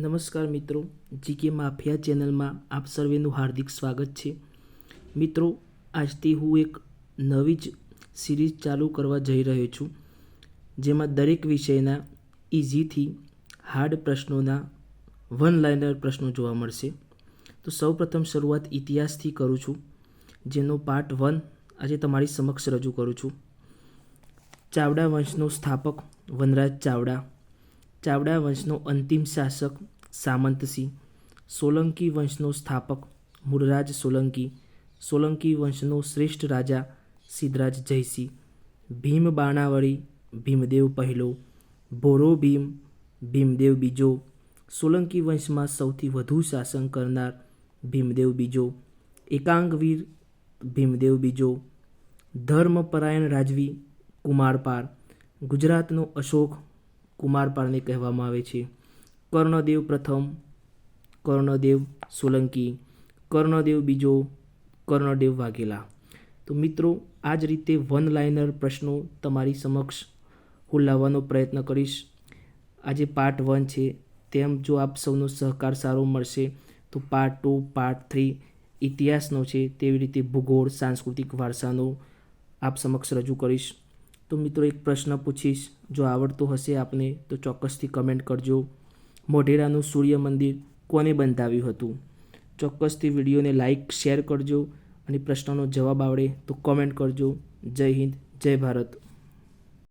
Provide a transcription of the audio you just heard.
નમસ્કાર મિત્રો, GK mafia ચેનલમાં આપ સર્વેનું હાર્દિક સ્વાગત છે. મિત્રો, આજથી હું એક નવી જ સિરીઝ ચાલુ કરવા જઈ રહ્યો છું, જેમાં દરેક વિષયના ઇઝીથી હાર્ડ પ્રશ્નોના વન લાઇનર પ્રશ્નો જોવા મળશે. તો સૌપ્રથમ શરૂઆત ઇતિહાસથી કરું છું, જેનો પાર્ટ વન આજે તમારી સમક્ષ રજૂ કરું છું. ચાવડા વંશનો સ્થાપક વનરાજ ચાવડા. ચાવડા વંશનો અંતિમ શાસક સામંતસિંહ, સોલંકી વંશનો સ્થાપક મૂળરાજ સોલંકી સોલંકી વંશનો શ્રેષ્ઠ રાજા સિદ્ધરાજ જયસિંહ, ભીમ બાણાવળી, ભીમદેવ પહેલો, ભોરો ભીમ, ભીમદેવ બીજો, સોલંકી વંશમાં સૌથી વધુ શાસન કરનાર ભીમદેવ બીજો, એકાંગવીર ભીમદેવ બીજો, ધર્મપરાયણ રાજવી કુમારપાર, ગુજરાતનો અશોક કુમારપાળને કહેવામાં આવે છે. કર્ણદેવ પ્રથમ, કર્ણદેવ સોલંકી, કર્ણદેવ બીજો, કર્ણદેવ વાઘેલા. તો મિત્રો, આ જ રીતે વન લાઇનર પ્રશ્નો તમારી સમક્ષ હું લાવવાનો પ્રયત્ન કરીશ. આજે પાર્ટ વન છે. તેમ જો આપ સૌનો સહકાર સારો મળશે, તો પાર્ટ ટુ પાર્ટ થ્રી ઇતિહાસનો છે. તેવી રીતે ભૂગોળ, સાંસ્કૃતિક વારસાનો આપ સમક્ષ રજૂ કરીશ. તો મિત્રો એક પ્રશ્ન પૂછીશ. જો આવડતો હશે આપને, તો ચોક્કસથી કમેન્ટ કરજો. મોઢેરાનું સૂર્ય મંદિર કોને બંધાવ્યું હતું? ચોક્કસથી વિડીયોને લાઇક શેર કરજો અને પ્રશ્નનો જવાબ આવડે તો કોમેન્ટ કરજો. જય હિન્દ, જય ભારત.